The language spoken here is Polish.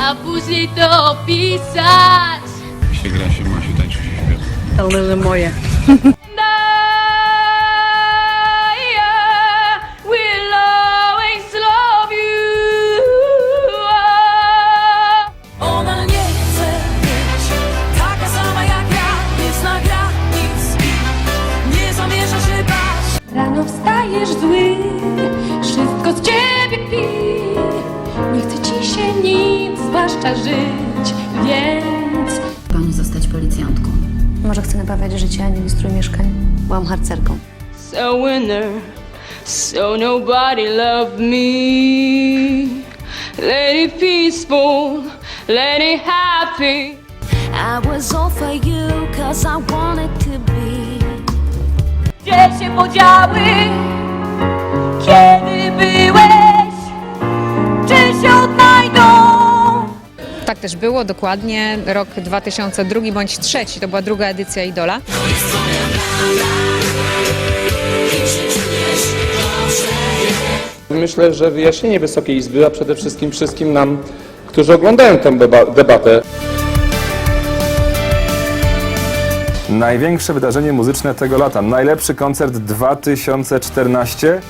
a później to opisać. się gra, się ma, się tańczy, się śpiewa. To leży moje. I will always love you. Ona nie chce być taka sama jak ja, nie zna granic i nie zamierza się bać. Rano wstajesz zły, wszystko z ciebie pi. Nie chce ci się nic, zwłaszcza żyć, więc Pani zostać policjantką. Może chcę naprawiać życie, a nie strój mieszkań. Byłam harcerką. so winner, so nobody loved me. Let it peaceful, let it happy. I was all for you cause I wanted to be. Gdzie się podziały? Tak też było, dokładnie. Rok 2002 bądź trzeci, to była druga edycja Idola. Myślę, że wyjaśnienie Wysokiej Izby, a przede wszystkim wszystkim nam, którzy oglądają tę deba- debatę, Największe wydarzenie muzyczne tego lata, najlepszy koncert 2014.